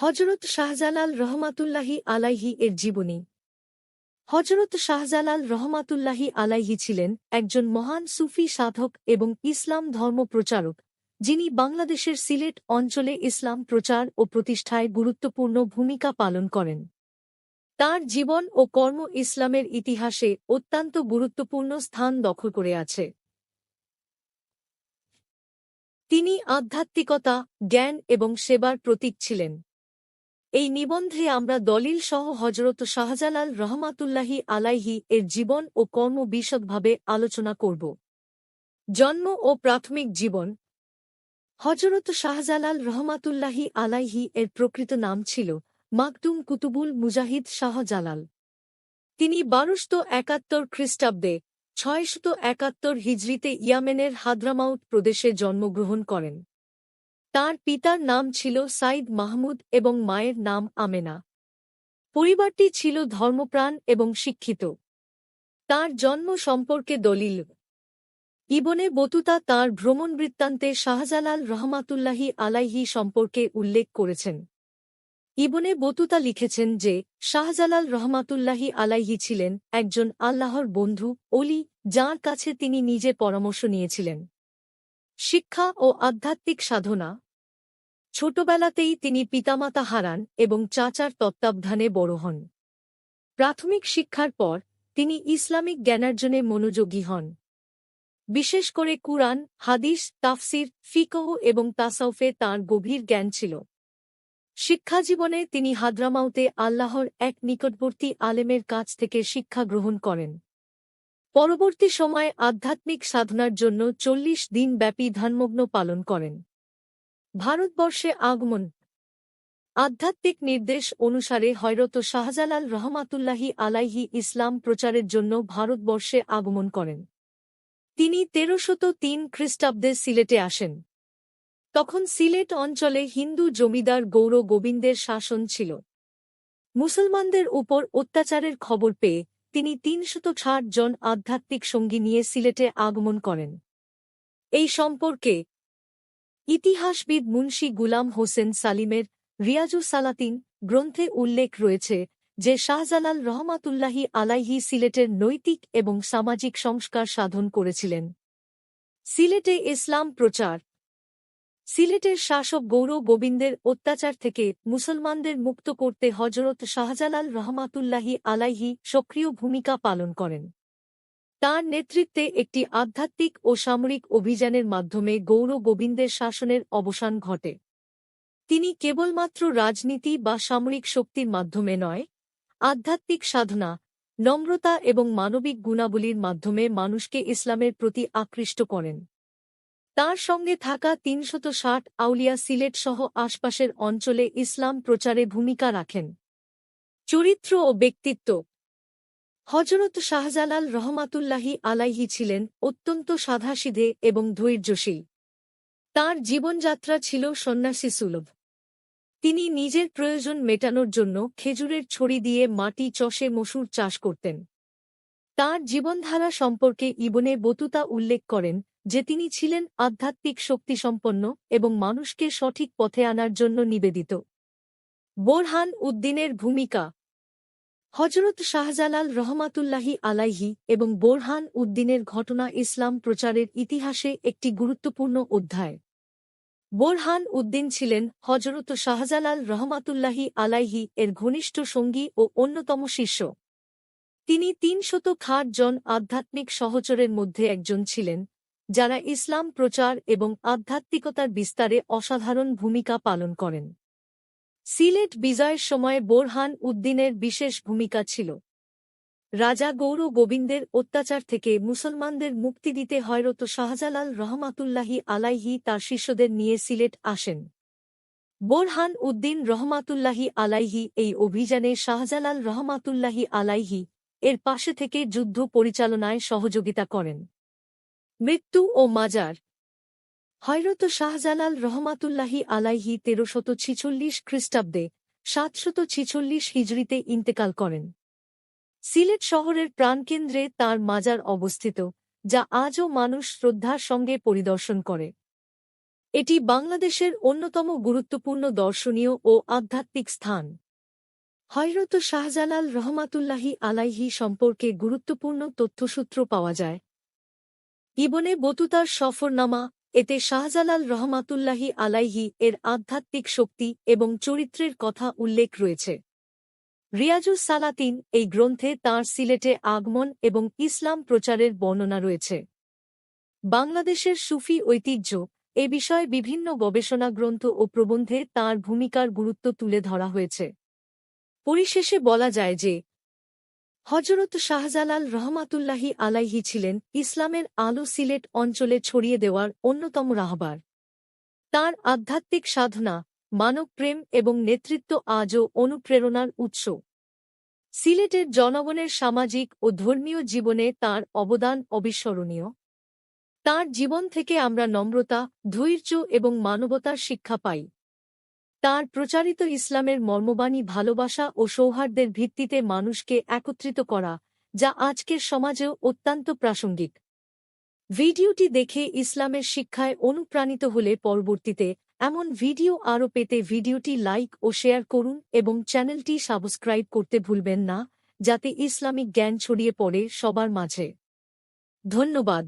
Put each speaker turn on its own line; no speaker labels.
হজরত শাহজালাল রহমাতুল্লাহি আলাইহি এর জীবনী। হজরত শাহজালাল রহমাতুল্লাহি আলাইহি ছিলেন একজন মহান সুফি সাধক এবং ইসলাম ধর্ম প্রচারক, যিনি বাংলাদেশের সিলেট অঞ্চলে ইসলাম প্রচার ও প্রতিষ্ঠায় গুরুত্বপূর্ণ ভূমিকা পালন করেন। তার জীবন ও কর্ম ইসলামের ইতিহাসে অত্যন্ত গুরুত্বপূর্ণ স্থান দখল করে আছে। তিনি আধ্যাত্মিকতা, জ্ঞান এবং সেবার প্রতীক ছিলেন। এই নিবন্ধে আমরা দলিল সহ হজরত শাহজালাল রহমাতুল্লাহি আলাইহি এর জীবন ও কর্ম বিশদভাবে আলোচনা করব। জন্ম ও প্রাথমিক জীবন। হজরত শাহজালাল রহমাতুল্লাহি আলাইহি এর প্রকৃত নাম ছিল মাকদুম কুতুবুল মুজাহিদ শাহজালাল। তিনি বারোশত একাত্তর খ্রিস্টাব্দে ছয়শত একাত্তর হিজরিতে ইয়ামেনের হাদ্রামাউট প্রদেশে জন্মগ্রহণ করেন। তার পিতার নাম ছিল সাইদ মাহমুদ এবং মায়ের নাম আমেনা। পরিবারটি ছিল ধর্মপ্রাণ এবং শিক্ষিত। তার জন্ম সম্পর্কে দলিল। ইবনে বতুতা তাঁর ভ্রমণ বৃত্তান্তে শাহজালাল রহমাতুল্লাহি আলাইহি সম্পর্কে উল্লেখ করেছেন। ইবনে বতুতা লিখেছেন যে, শাহজালাল রহমাতুল্লাহি আলাইহি ছিলেন একজন আল্লাহর বন্ধু অলি যার কাছে তিনি নিজে পরামর্শ নিয়েছিলেন। শিক্ষা ও আধ্যাত্মিক সাধনা। ছোটবেলাতেই তিনি পিতামাতা হারান এবং চাচার তত্ত্বাবধানে বড় হন। প্রাথমিক শিক্ষার পর তিনি ইসলামিক জ্ঞানার্জনে মনোযোগী হন। বিশেষ করে কুরআন, হাদিস, তাফসির, ফিকহ এবং তাসাউফে তাঁর গভীর জ্ঞান ছিল। শিক্ষাজীবনে তিনি হাদ্রামাউতে আল্লাহর এক নিকটবর্তী আলেমের কাছ থেকে শিক্ষা গ্রহণ করেন। পরবর্তী সময়ে আধ্যাত্মিক সাধনার জন্য চল্লিশ দিন ব্যাপী ধ্যানমগ্ন পালন করেন। ভারতবর্ষে আগমন। আধ্যাত্মিক নির্দেশ অনুসারে হয়রত শাহজালাল রহমাতুল্লাহি আলাইহি ইসলাম প্রচারের জন্য ভারতবর্ষে আগমন করেন। তিনি তেরোশত তিন খ্রিস্টাব্দে সিলেটে আসেন। তখন সিলেট অঞ্চলে হিন্দু জমিদার গৌর গোবিন্দের শাসন ছিল। মুসলমানদের উপর অত্যাচারের খবর পেয়ে তিনি তিনশত ষাট জন আধ্যাত্মিক সঙ্গী নিয়ে সিলেটে আগমন করেন। এই সম্পর্কে ইতিহাসবিদ মুন্সি গুলাম হোসেন সালিমের রিয়াজু সালাতিন গ্রন্থে উল্লেখ রয়েছে যে শাহজালাল রহমাতুল্লাহি আলাইহি সিলেটের নৈতিক এবং সামাজিক সংস্কার সাধন করেছিলেন। সিলেটে ইসলাম প্রচার সিলেটের শাসক গৌর গোবিন্দের অত্যাচার থেকে মুসলমানদের মুক্ত করতে হজরত শাহজালাল রহমাতুল্লাহি আলাইহি সক্রিয় ভূমিকা পালন করেন। তার নেতৃত্বে একটি আধ্যাত্মিক ও সামরিক অভিযানের মাধ্যমে গৌর গোবিন্দের শাসনের অবসান ঘটে। তিনি কেবলমাত্র রাজনীতি বা সামরিক শক্তির মাধ্যমে নয়, আধ্যাত্মিক সাধনা, নম্রতা এবং মানবিক গুণাবলীর মাধ্যমে মানুষকে ইসলামের প্রতি আকৃষ্ট করেন। তার সঙ্গে থাকা তিনশত ষাট আউলিয়া সিলেট সহ আশপাশের অঞ্চলে ইসলাম প্রচারে ভূমিকা রাখেন। চরিত্র ও ব্যক্তিত্ব। হজরত শাহজালাল রহমাতুল্লাহি আলাইহি ছিলেন অত্যন্ত সাধাসিধে এবং ধৈর্যশীল। তার জীবনযাত্রা ছিল সন্ন্যাসী সুলভ। তিনি নিজের প্রয়োজন মেটানোর জন্য খেজুরের ছড়ি দিয়ে মাটি চষে মসুর চাষ করতেন। তার জীবনধারা সম্পর্কে ইবনে বতুতা উল্লেখ করেন যে তিনি ছিলেন আধ্যাত্মিক শক্তিসম্পন্ন এবং মানুষকে সঠিক পথে আনার জন্য নিবেদিত। বোরহান উদ্দিনের ভূমিকা। হজরত শাহজালাল রহমাতুল্লাহি আলাইহি এবং বোরহান উদ্দিনের ঘটনা ইসলাম প্রচারের ইতিহাসে একটি গুরুত্বপূর্ণ অধ্যায়। বোরহান উদ্দিন ছিলেন হজরত শাহজালাল রহমাতুল্লাহি আলাইহি এর ঘনিষ্ঠ সঙ্গী ও অন্যতম শিষ্য। তিনি তিনশত খাট জন আধ্যাত্মিক সহচরের মধ্যে একজন ছিলেন যারা ইসলাম প্রচার এবং আধ্যাত্মিকতার বিস্তারে অসাধারণ ভূমিকা পালন করেন। সিলেট বিজয়ের সময় বোরহান উদ্দিনের বিশেষ ভূমিকা ছিল। রাজা গৌর গোবিন্দের অত্যাচার থেকে মুসলমানদের মুক্তি দিতে হয়রত শাহজালাল রহমাতুল্লাহি আলাইহি তার শিষ্যদের নিয়ে সিলেট আসেন। বোরহান উদ্দিন রহমাতুল্লাহি আলাইহি এই অভিযানে শাহজালাল রহমাতুল্লাহি আলাইহি এর পাশে থেকে যুদ্ধ পরিচালনায় সহযোগিতা করেন। মৃত্যু ও মাজার। হয়রত শাহজালাল রহমাতুল্লাহি আলাইহি তেরোশত ছিচল্লিশ খ্রিস্টাব্দে সাতশত ছিচল্লিশ হিজড়িতে ইন্তেকাল করেন। সিলেট শহরের প্রাণকেন্দ্রে তার মাজার অবস্থিত, যা আজও মানুষ শ্রদ্ধার সঙ্গে পরিদর্শন করে। এটি বাংলাদেশের অন্যতম গুরুত্বপূর্ণ দর্শনীয় ও আধ্যাত্মিক স্থান। হয়রত শাহজালাল রহমাতুল্লাহি আলাইহি সম্পর্কে গুরুত্বপূর্ণ তথ্যসূত্র পাওয়া যায় ইবনে বতুতার সফরনামা, এতে শাহজালাল রহমাতুল্লাহি আলাইহি এর আধ্যাত্মিক শক্তি এবং চরিত্রের কথা উল্লেখ রয়েছে। রিয়াজুস সালাতিন এই গ্রন্থে তাঁর সিলেটে আগমন এবং ইসলাম প্রচারের বর্ণনা রয়েছে। বাংলাদেশের সুফি ঐতিহ্য এ বিষয়ে বিভিন্ন গবেষণা গ্রন্থ ও প্রবন্ধে তাঁর ভূমিকার গুরুত্ব তুলে ধরা হয়েছে। পরিশেষে বলা যায় যে হজরত শাহজালাল রহমাতুল্লাহি আলাইহি ছিলেন ইসলামের আলো সিলেট অঞ্চলে ছড়িয়ে দেওয়ার অন্যতম রাহবার। তাঁর আধ্যাত্মিক সাধনা মানবপ্রেম এবং নেতৃত্ব আজও অনুপ্রেরণার উৎস। সিলেটের জনগণের সামাজিক ও ধর্মীয় জীবনে তার অবদান অবিস্মরণীয়। তার জীবন থেকে আমরা নম্রতা, ধৈর্য এবং মানবতার শিক্ষা পাই। তার প্রচারিত ইসলামের মর্মবাণী ভালোবাসা ও সৌহার্দ্যের ভিত্তিতে মানুষকে একত্রিত করা, যা আজকের সমাজেও অত্যন্ত প্রাসঙ্গিক। ভিডিওটি দেখে ইসলামের শিক্ষায় অনুপ্রাণিত হলে পরবর্তীতে এমন ভিডিও আরও পেতে ভিডিওটি লাইক ও শেয়ার করুন এবং চ্যানেলটি সাবস্ক্রাইব করতে ভুলবেন না, যাতে ইসলামিক জ্ঞান ছড়িয়ে পড়ে সবার মাঝে। ধন্যবাদ।